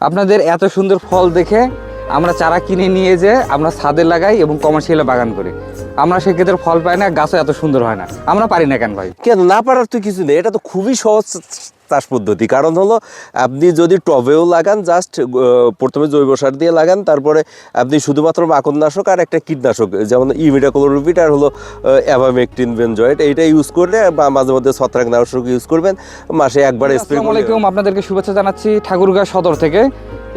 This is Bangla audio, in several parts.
আপনাদের এত সুন্দর ফল দেখে আমরা চারা কিনে নিয়ে যে আমরা ছাদে লাগাই এবং কমার্শিয়ালে বাগান করি। আমরা সেক্ষেত্রে ফল পাই না গাছও এত সুন্দর হয় না। আমরা পারি না কেন ভাই? কেন না পারার তো কিছু নেই এটা তো খুবই সহজ চাষ পদ্ধতি। কারণ হলো আপনি যদি টবেও লাগান জাস্ট প্রথমে জৈব সার দিয়ে লাগান তারপরে আপনি শুধুমাত্র মাকড়নাশক আর একটা কীটনাশক যেমন ইমিডাক্লোরোপিড আর হলো অ্যাভামেকটিন বেনজয়েড এইটা ইউজ করলে বা মাঝে মধ্যে ছত্রাকনাশক ইউজ করবেন। মাসে একবার স্প্রে আসসালামু আলাইকুম আপনাদেরকে শুভেচ্ছা জানাচ্ছি ঠাকুরগাঁ সদর থেকে।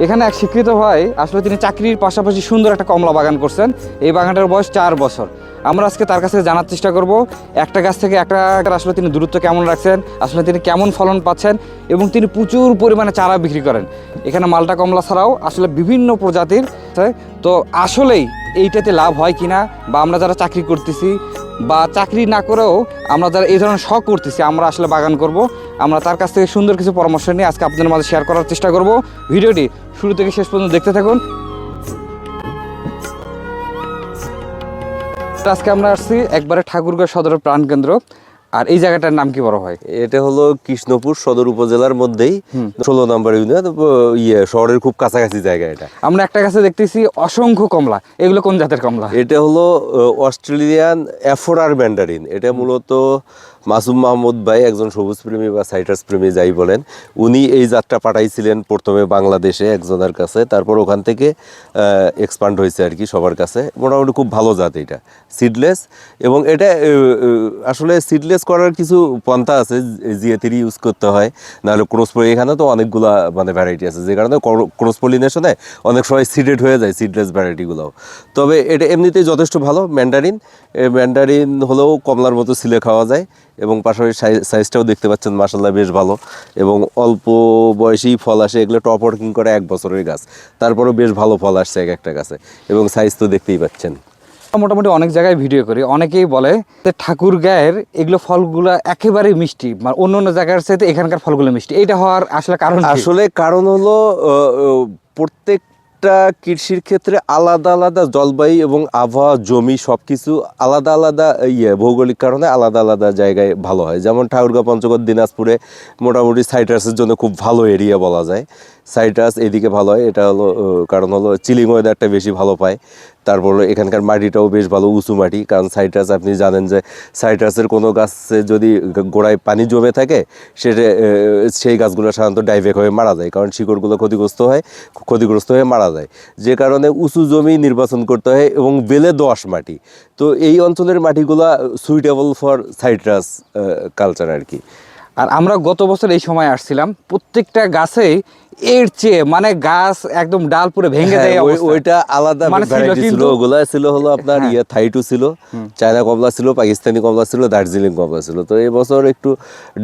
এখানে এক শিক্ষিত ভাই আসলে তিনি চাকরির পাশাপাশি সুন্দর একটা কমলা বাগান করছেন। এই বাগানটার বয়স চার বছর। আমরা আজকে তার কাছে জানার চেষ্টা করব, একটা গাছ থেকে একটা আসলে তিনি দূরত্ব কেমন রাখছেন, আসলে তিনি কেমন ফলন পাচ্ছেন এবং তিনি প্রচুর পরিমাণে চারা বিক্রি করেন। এখানে মালটা কমলা ছাড়াও আসলে বিভিন্ন প্রজাতির। তো আসলেই এইটাতে লাভ হয় কিনা বা আমরা যারা চাকরি করতেছি বা চাকরি না করেও আমরা যারা এই ধরনের শখ করতেছি, আমরা আসলে বাগান করব। আমরা তার কাছ থেকে সুন্দর কিছু পরামর্শ নিয়ে আজকে আপনাদের মাঝে শেয়ার করার চেষ্টা করব। ভিডিওটি শুরু থেকে শেষ পর্যন্ত দেখতে থাকুন। আজকে আমরা আসছি একবারে ঠাকুরগাঁও সদরের প্রাণকেন্দ্র। আর এই জায়গাটার নাম কি বড় হয়? এটা হলো কৃষ্ণপুর সদর উপজেলার মধ্যেই। ষোলো নম্বর ইউনিয়ন ইয়ে শহরের খুব কাছাকাছি জায়গা এটা। আমরা একটা কাছে দেখতেছি অসংখ্য কমলা। এগুলো কোন জাতের কমলা? এটা হলো অস্ট্রেলিয়ান অ্যাফোরার ম্যান্ডারিন। এটা মূলত মাসুম মাহমুদ ভাই একজন সবুজ প্রেমী বা সাইটাস প্রেমী, যাই বলেন, উনি এই যাত্রা পাঠাইছিলেন প্রথমে বাংলাদেশে একজনের কাছে। তারপর ওখান থেকে এক্সপান্ড হয়েছে আর কি সবার কাছে। মোটামুটি খুব ভালো জাত এটা। সিডলেস এবং এটা আসলে সিডলেস করার কিছু পন্থা আছে জিএতির ইউজ করতে হয়। নাহলে ক্রস এখানে তো অনেকগুলা মানে ভ্যারাইটি আছে। যে কারণে ক্রস পলিনেশনে অনেক সময় সিডেড হয়ে যায় সিডলেস ভ্যারাইটিগুলোও তবে এটা এমনিতেই যথেষ্ট ভালো ম্যান্ডারিন ম্যান্ডারিন হলেও কমলার মতো সিলে খাওয়া যায়। এবং পাশাপাশি সাই- সাইজটাও দেখতে পাচ্ছেন মাসাল্লাহ বেশ ভালো। এবং অল্প বয়সেই ফল আসে এগুলো টপ ওয়ার্কিং করে এক বছরের গাছ। তারপরেও বেশ ভালো ফল আসছে এক একটা গাছে। এবং সাইজ তো দেখতেই পাচ্ছেন। মোটামুটি অনেক জায়গায় ভিডিও করি। অনেকেই বলে যে ঠাকুর গায়ের এগুলো ফলগুলো একেবারেই মিষ্টি মানে অন্য অন্য জায়গার চাইতে এখানকার ফলগুলো মিষ্টি। এটা হওয়ার আসলে কারণ আসলে কারণ হলো আহ, প্রত্যেকটা কৃষির ক্ষেত্রে আলাদা আলাদা জলবায়ু এবং আবহাওয়া, জমি সব কিছু আলাদা আলাদা ইয়ে ভৌগোলিক কারণে আলাদা আলাদা জায়গায় ভালো হয়। যেমন ঠাকুরগাঁও, পঞ্চগড়, দিনাজপুরে মোটামুটি সাইট্রাসের জন্য খুব ভালো এরিয়া বলা যায়। সাইট্রাস, এদিকে ভালো হয়। এটা হলো কারণ হলো চিলিং ওয়েদারটা বেশি ভালো পায়। তারপর এখানকার মাটিটাও বেশ ভালো, উঁচু মাটি। কারণ সাইট্রাস আপনি জানেন যে সাইট্রাসের কোনো গাছে যদি গোড়ায় পানি জমে থাকে, সেটা সেই গাছগুলো সাধারণত ডাইভেক হয়ে মারা যায়। কারণ শিকড়গুলো ক্ষতিগ্রস্ত হয়, ক্ষতিগ্রস্ত হয়ে মারা যায়। যে কারণে উঁচু জমি নির্বাচন করতে হয় এবং বেলে দোআঁশ মাটি। তো এই অঞ্চলের মাটিগুলা সুইটেবল ফর সাইট্রাস কালচার আর কি। আর আমরা গত বছর এই সময় আসছিলাম প্রত্যেকটা গাছেই এর চেয়ে মানে গাছ একদম ডাল পুরো ভেঙে হ্যাঁ, যায় ওইটা আলাদা মানে ছিল ওগুলা ছিল হলো আপনার হ্যাঁ। ইয়ে থাইটু ছিল চায়না কমলা ছিল পাকিস্তানি কমলা ছিল দার্জিলিং কমলা ছিল। তো এই বছর একটু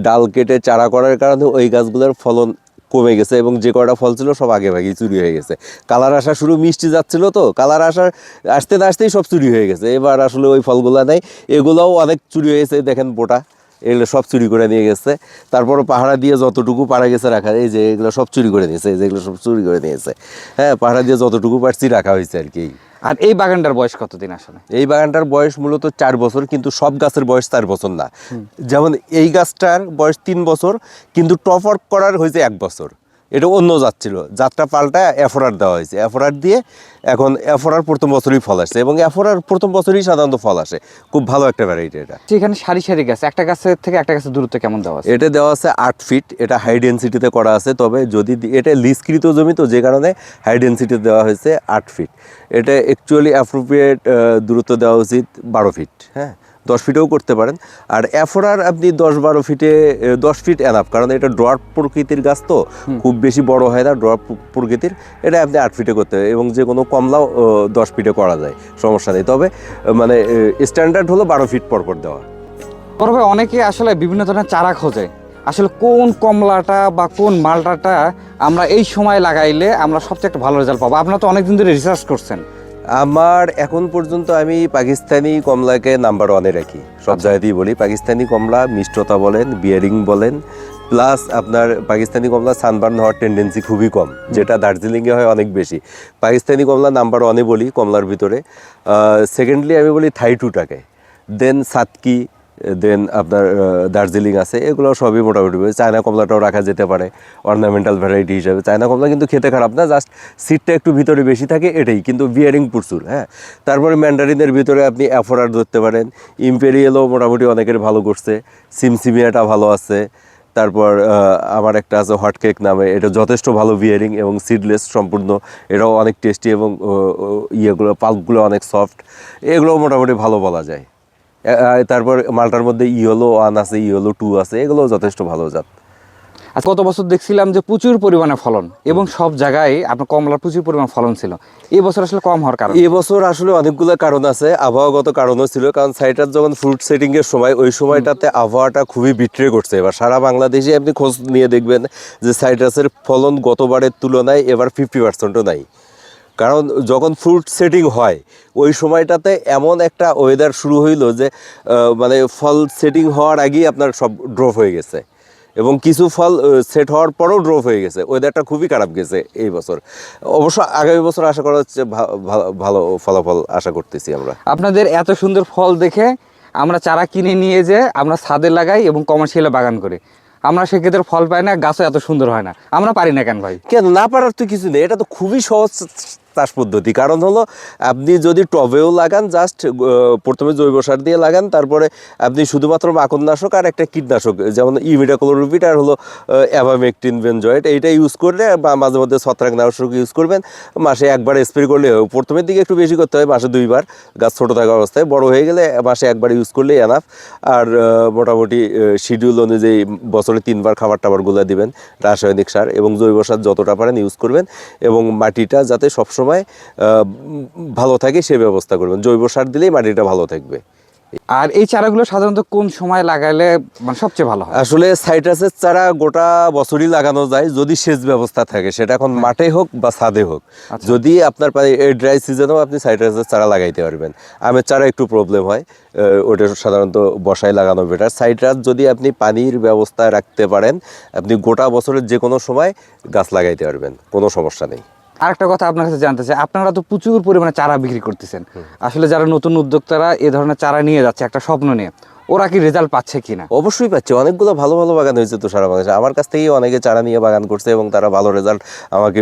ডাল কেটে চারা করার কারণে ওই গাছগুলোর ফলন কমে গেছে এবং যে কয়টা ফল ছিল সব আগে ভাগেই চুরি হয়ে গেছে। কালার আসা শুরু মিষ্টি যাচ্ছিল তো কালার আসার আসতে না আসতেই সব চুরি হয়ে গেছে। এবার আসলে ওই ফলগুলো নেই এগুলোও অনেক চুরি হয়েছে দেখেন বোটা। এগুলো সব চুরি করে নিয়ে গেছে। তারপরে পাহাড়া দিয়ে যতটুকু পারা গেছে রাখা এই যে এগুলো সব চুরি করে নিয়েছে এই যে এগুলো সব চুরি করে নিয়েছে হ্যাঁ পাহাড়া দিয়ে যতটুকু পারছি রাখা হয়েছে আর কি। আর এই বাগানটার বয়স কতদিন আসলে? এই বাগানটার বয়স মূলত চার বছর কিন্তু সব গাছের বয়স চার বছর না। যেমন এই গাছটার বয়স তিন বছর কিন্তু টপ আপ করার হয়েছে এক বছর। এটা অন্য জাত ছিল। জাতটা পাল্টা অ্যাফোরার দেওয়া হয়েছে। অ্যাফোরার দিয়ে এখন অ্যাফোরার প্রথম বছরই ফল আসছে এবং অ্যাফোরার প্রথম বছরই সাধারণত ফল আসে। খুব ভালো একটা ভ্যারাইটি এটা। এখানে সারি সারি গাছ একটা গাছের থেকে একটা গাছের দূরত্ব কেমন দেওয়া আছে? এটা দেওয়া আছে আট ফিট এটা হাই ডেন্সিটিতে করা আছে তবে যদি এটা লিজকৃত জমি তো যে কারণে হাই ডেন্সিটি দেওয়া হয়েছে আট ফিট এটা অ্যাকচুয়ালি অ্যাপ্রোপ্রিয়েট দূরত্ব দেওয়া উচিত বারো ফিট হ্যাঁ? দশ ফিটেও করতে পারেন। আর অ্যাফোরার আপনি দশ বারো ফিটে দশ ফিট এনাফ কারণ এটা ড্রপ প্রকৃতির গাছ তো খুব বেশি বড় হয় না ড্রপ প্রকৃতির এটা আপনি আট ফিটে করতে হবে এবং যে কোনো কমলাও দশ ফিটে করা যায় সমস্যা নেই। তবে মানে স্ট্যান্ডার্ড হলো বারো ফিট পর পর দেওয়া। বড় ভাই অনেকে আসলে বিভিন্ন ধরনের চারা খোঁজে। আসলে কোন কমলাটা বা কোন মালটাটা আমরা এই সময় লাগাইলে আমরা সবচেয়ে একটা ভালো রেজাল্ট পাবো। আপনারা তো অনেকদিন ধরে রিসার্চ করছেন। আমার এখন পর্যন্ত আমি পাকিস্তানি কমলাকে নাম্বার ওয়ানে রাখি। সব জায়গাতেই বলি পাকিস্তানি কমলা মিষ্টতা বলেন বিয়ারিং বলেন প্লাস আপনার পাকিস্তানি কমলা সানবার্ন হওয়ার টেন্ডেন্সি খুবই কম যেটা দার্জিলিংয়ে হয় অনেক বেশি। পাকিস্তানি কমলা নাম্বার ওয়ানে বলি কমলার ভিতরে। সেকেন্ডলি আমি বলি থাই টুটাকে দেন সাতকি দেন আপনার দার্জিলিং আছে, এগুলো সবই মোটামুটি চায়না কমলাটাও রাখা যেতে পারে অর্নামেন্টাল ভ্যারাইটি হিসাবে। চায়না কমলা কিন্তু খেতে খারাপ না জাস্ট সিটটা একটু ভিতরে বেশি থাকে, এটাই। কিন্তু বিয়ারিং প্রচুর হ্যাঁ। তারপরে ম্যান্ডারিনের ভিতরে আপনি অ্যাফোরার ধরতে পারেন। ইম্পেরিয়ালও মোটামুটি অনেকের ভালো করছে সিমসিমিয়াটা ভালো আছে। তারপর আমার একটা আছে হট কেক নামে, এটা যথেষ্ট ভালো বিয়ারিং এবং সিডলেস সম্পূর্ণ। এটাও অনেক টেস্টি এবং ইয়েগুলো পাল্পগুলো অনেক সফট এগুলো মোটামুটি ভালো বলা যায়। তারপর মালটার মধ্যে ইয়েলো ওয়ান আছে ইয়েলো টু আছে এগুলো যথেষ্ট ভালো জাত। আর গত বছর দেখছিলাম যে প্রচুর পরিমাণে ফলন এবং সব জায়গায় আপনার কমলার প্রচুর পরিমাণ ফলন ছিল। এই বছর আসলে কম হওয়ার কারণ? এবছর আসলে অনেকগুলো কারণ আছে আবহাওয়াগত কারণও ছিল কারণ সাইটার যখন ফ্রুট সেটিং এর সময় ওই সময়টাতে আবহাওয়াটা খুবই বিট্রে করছে। এবার সারা বাংলাদেশে আপনি খোঁজ নিয়ে দেখবেন যে সাইট্রাসের ফলন গতবারের তুলনায় এবার ফিফটি পার্সেন্টও নাই। কারণ যখন ফ্রুট সেটিং হয় ওই সময়টাতে এমন একটা ওয়েদার শুরু হইল যে মানে ফল সেটিং হওয়ার আগেই আপনার সব ড্রপ হয়ে গেছে। এবং কিছু ফল সেট হওয়ার পরেও ড্রপ হয়ে গেছে। ওয়েদারটা খুবই খারাপ গেছে এই বছর। অবশ্য আগামী বছর আশা করা হচ্ছে ভালো ফলাফল আশা করতেছি আমরা। আপনাদের এত সুন্দর ফল দেখে আমরা চারা কিনে নিয়ে যে আমরা ছাদে লাগাই এবং কমার্শিয়ালে বাগান করি। আমরা সেক্ষেত্রে ফল পাই না গাছও এত সুন্দর হয় না। আমরা পারি না কেন ভাই? কেন? না পারার তো কিছু নেই। এটা তো খুবই সহজ চাষ পদ্ধতি। কারণ হলো, আপনি যদি টবেও লাগান জাস্ট প্রথমে জৈব সার দিয়ে লাগান, তারপরে আপনি শুধুমাত্র মাকড়নাশক আর একটা কীটনাশক, যেমন ইমিডাক্লোরোভিট আর হলো অ্যাভামেকটিন বেনজয়েট এইটা ইউজ করলে বা মাঝে মধ্যে ছত্রাকনাশক ইউজ করবেন। মাসে একবার স্প্রে করলে। প্রথমের দিকে একটু বেশি করতে হয়, মাসে দুইবার। গাছ ছোটো থাকা অবস্থায় বড় হয়ে গেলে মাসে একবার ইউজ করলেই এনাফ আর মোটামুটি শিডিউল অনুযায়ী বছরে তিনবার খাবার টাবারগুলো দিবেন, রাসায়নিক সার এবং জৈব সার যতটা পারেন ইউজ করবেন। এবং মাটিটা যাতে সবসময় উম, ভালো থাকে সে ব্যবস্থা করবেন। জৈব সার দিলেই মাটিটা ভালো থাকবে। আর এই চারাগুলো সাধারণত কোন সময় লাগাইলে মানে সবচেয়ে ভালো হয়? আসলে সাইট্রাসের চারা গোটা বছরই লাগানো যায় যদি সেচ ব্যবস্থা থাকে। সেটা এখন মাঠে হোক বা ছাদে হোক। আচ্ছা। যদি আপনার এই ড্রাই সিজনেও আপনি সাইট্রাসের চারা লাগাইতে পারবেন। আমের চারা একটু প্রবলেম হয় ওটা সাধারণত বসায় লাগানো বেটার সাইট্রাস যদি আপনি পানির ব্যবস্থা রাখতে পারেন আপনি গোটা বছরের যে কোনো সময় গাছ লাগাইতে পারবেন। কোনো সমস্যা নেই। আরেকটা কথা আপনার কাছে জানতে চাই আপনারা তো প্রচুর পরিমাণে চারা বিক্রি করতেছেন। আসলে যারা নতুন উদ্যোক্তারা এ ধরনের চারা নিয়ে যাচ্ছে একটা স্বপ্ন নিয়ে ওরা কি রেজাল্ট পাচ্ছে কিনা? অবশ্যই পাচ্ছে অনেকগুলো ভালো ভালো বাগান হয়েছে তো সারা বাংলাদেশে। আমার কাছ থেকেই অনেকে চারা নিয়ে বাগান করছে এবং তারা ভালো রেজাল্ট আমাকে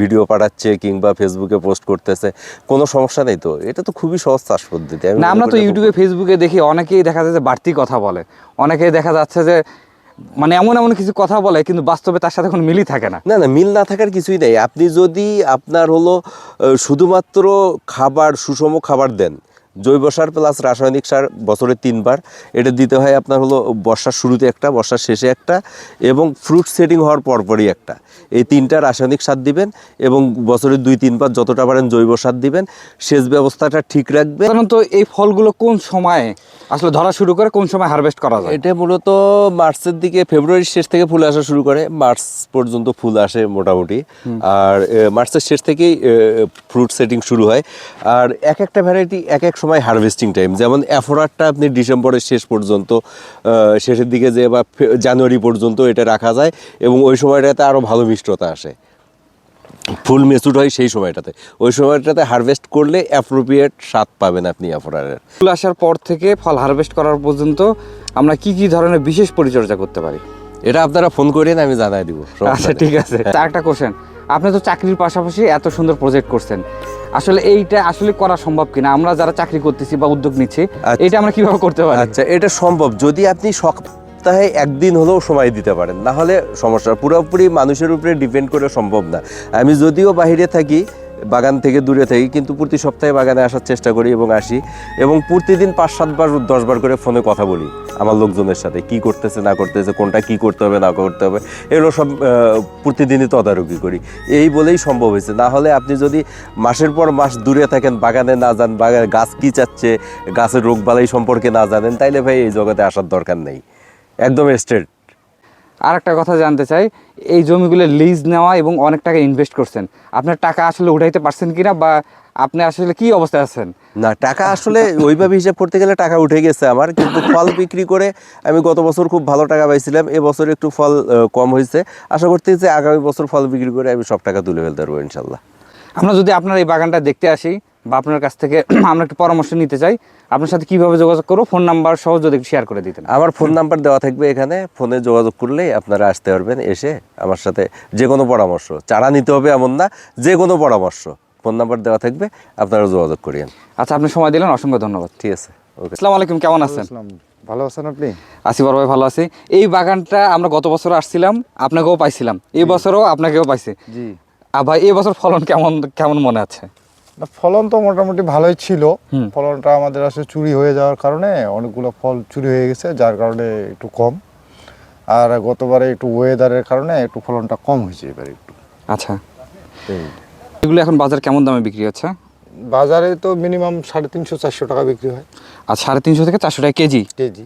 ভিডিও পাঠাচ্ছে কিংবা ফেসবুকে পোস্ট করতেছে। কোনো সমস্যা নেই তো এটা তো খুবই সহজ চাষ পদ্ধতি। না আমরা তো ইউটিউবে ফেসবুকে দেখি অনেকেই দেখা যাচ্ছে যে বাড়তি কথা বলে। অনেকেই দেখা যাচ্ছে যে মানে এমন এমন কিছু কথা বলে, কিন্তু বাস্তবে তার সাথে কোনো মিলই থাকে না। না না, মিল না থাকার কিছুই নেই। আপনি যদি আপনার হলো শুধুমাত্র খাবার, সুষম খাবার দেন জৈব সার প্লাস রাসায়নিক সার বছরে তিনবার। এটা দিতে হয় আপনার হলো বর্ষার শুরুতে একটা বর্ষার শেষে একটা এবং ফ্রুট সেটিং হওয়ার পরপরই একটা। এই তিনটা রাসায়নিক সার দিবেন এবং বছরে দুই তিনবার যতটা পারেন জৈব সার দিবেন। সেচ ব্যবস্থাটা ঠিক রাখবেন। সাধারণত এই ফলগুলো কোন সময়ে আসলে ধরা শুরু করে কোন সময় হারভেস্ট করা যায়? এটা মূলত মার্চের দিকে ফেব্রুয়ারির শেষ থেকে ফুল আসা শুরু করে। মার্চ পর্যন্ত ফুল আসে মোটামুটি। আর মার্চের শেষ থেকেই ফ্রুট সেটিং শুরু হয়। আর এক একটা ভ্যারাইটি এক এক সময় হারভেস্টিং টাইম যেমন অ্যাফোরারটা আপনি ডিসেম্বরের শেষ পর্যন্ত শেষের দিকে যে বা জানুয়ারি পর্যন্ত এটা রাখা যায় এবং ওই সময়টাতে আরও ভালো মিষ্টতা আসে। ফুল মেচুর হয় সেই সময়টাতে। ওই সময়টাতে হারভেস্ট করলে অ্যাপ্রোপ্রিয়েট স্বাদ পাবেন আপনি অ্যাফোরারের ফুল আসার পর থেকে ফল হারভেস্ট করার পর্যন্ত আমরা কি কি ধরনের বিশেষ পরিচর্যা করতে পারি? এটা আপনারা ফোন করেন আমি জানাই দিব। আচ্ছা ঠিক আছে। একটা কোশ্চেন আপনি তো চাকরির পাশাপাশি এত সুন্দর প্রজেক্ট করছেন। আসলে এইটা আসলে করা সম্ভব কিনা? আমরা যারা চাকরি করতেছি বা উদ্যোগ নিচ্ছি আচ্ছা। এটা আমরা কীভাবে করতে পারি? আচ্ছা এটা সম্ভব যদি আপনি সপ্তাহে একদিন হলেও সময় দিতে পারেন। না হলে সমস্যা পুরোপুরি মানুষের উপরে ডিপেন্ড করে সম্ভব না। আমি যদিও বাইরে থাকি বাগান থেকে দূরে থাকি, কিন্তু প্রতি সপ্তাহে বাগানে আসার চেষ্টা করি এবং আসি এবং প্রতিদিন পাঁচ সাতবার, দশবার করে ফোনে কথা বলি আমার লোকজনের সাথে, কি করতেছে, না করতেছে, কোনটা কি করতে হবে, না করতে হবে, এগুলো সব প্রতিদিনই তদারকি করি। এই বলেই সম্ভব হয়েছে। না হলে আপনি যদি মাসের পর মাস দূরে থাকেন, বাগানে না যান বাগানে গাছ কি চাচ্ছে, গাছের রোগবালাই সম্পর্কে না জানেন, তাইলে ভাই এই জগতে আসার দরকার নেই। একদম স্ট্রেট আর একটা কথা জানতে চাই এই জমিগুলো লিজ নেওয়া এবং অনেক টাকা ইনভেস্ট করছেন। আপনার টাকা আসলে উঠাইতে পারছেন কিনা বা আপনি আসলে কি অবস্থায় আছেন? না টাকা আসলে ওইভাবে হিসাব করতে গেলে টাকা উঠে গেছে আমার কিন্তু ফল বিক্রি করে আমি গত বছর খুব ভালো টাকা পাইছিলাম এবছর একটু ফল কম হয়েছে আশা করতে যে আগামী বছর ফল বিক্রি করে আমি সব টাকা তুলে ফেলতে পারব ইনশাল্লাহ। আমরা যদি আপনার এই বাগানটা দেখতে আসি বা আপনার কাছ থেকে আমরা একটু পরামর্শ নিতে চাই। আপনার সাথে কীভাবে যোগাযোগ করব ফোন নাম্বার সহ যদি একটু শেয়ার করে দিতেন। আমার ফোন নাম্বার দেওয়া থাকবে এখানে। ফোনে যোগাযোগ করলেই আপনারা আসতে পারবেন এসে আমার সাথে যে কোনো পরামর্শ। চারা নিতে হবে এমন না যে কোনো পরামর্শ। ফোন নাম্বার দেওয়া থাকবে আপনারা যোগাযোগ করিয়েন। আচ্ছা আপনি সময় দিলেন অসংখ্য ধন্যবাদ। ঠিক আছে ওকে। আসসালামু আলাইকুম কেমন আছেন? ভালো আছেন আপনি? আসি বড় ভাই ভালো আছি। এই বাগানটা আমরা গত বছর আসছিলাম আপনাকেও পাইছিলাম। এই বছরও আপনাকেও পাইছি। জি। আর ভাই এই বছর ফলন কেমন কেমন মনে আছে? ফলন তো মোটামুটি ভালোই ছিল। ফলনটা আমাদের আসলে চুরি হয়ে যাওয়ার কারণে অনেকগুলো ফল চুরি হয়ে গেছে যার কারণে একটু কম। আর গতবারে একটু ওয়েদারের কারণে একটু ফলনটা কম হয়েছে এবার একটু। আচ্ছা। এগুলো এখন বাজার কেমন দামে বিক্রি হচ্ছে? বাজারে তো মিনিমাম সাড়ে তিনশো চারশো টাকা বিক্রি হয়। আর সাড়ে তিনশো থেকে চারশো টাকা কেজি? কেজি।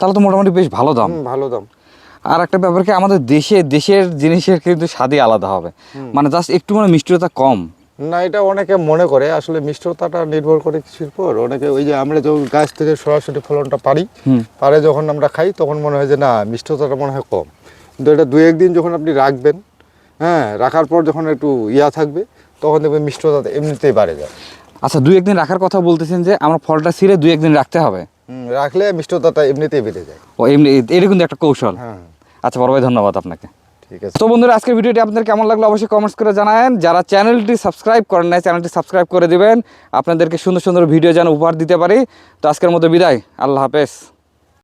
তাহলে তো মোটামুটি বেশ ভালো দাম। ভালো দাম। আর একটা ব্যাপার কি আমাদের দেশে দেশের জিনিসের কিন্তু স্বাদই আলাদা হবে। মানে জাস্ট একটু মানে মিষ্টিটা কম। না এটা অনেকে মনে করে। আসলে মিষ্টতাটা নির্ভর করে কিছুর পর অনেকে ওই যে আমরা যখন গাছ থেকে সরাসরি ফলনটা পারি। পারে যখন আমরা খাই তখন মনে হয় যে না মিষ্টতাটা মনে হয় কম। কিন্তু এটা দু একদিন যখন আপনি রাখবেন হ্যাঁ রাখার পর যখন একটু ইয়া থাকবে তখন দেখবেন মিষ্টতা এমনিতেই বাড়ে যায়। আচ্ছা দুই একদিন রাখার কথা বলতেছেন যে আমরা ফলটা ছিঁড়ে দুই একদিন রাখতে হবে? হুম, রাখলে মিষ্টতাটা এমনিতেই বেড়ে যায়। ও এমনি এটা কিন্তু একটা কৌশল। হ্যাঁ। আচ্ছা বড় ভাই ধন্যবাদ আপনাকে। তো বন্ধুরা, আজকের ভিডিওটি আপনাদের কেমন লাগল অবশ্যই কমেন্টস করে জানান যারা চ্যানেলটি সাবস্ক্রাইব করেন নাই চ্যানেলটি সাবস্ক্রাইব করে দিবেন। আপনাদেরকে সুন্দর সুন্দর ভিডিও যেন উপহার দিতে পারি। তো আজকের মতো বিদায়। আল্লাহ হাফেজ।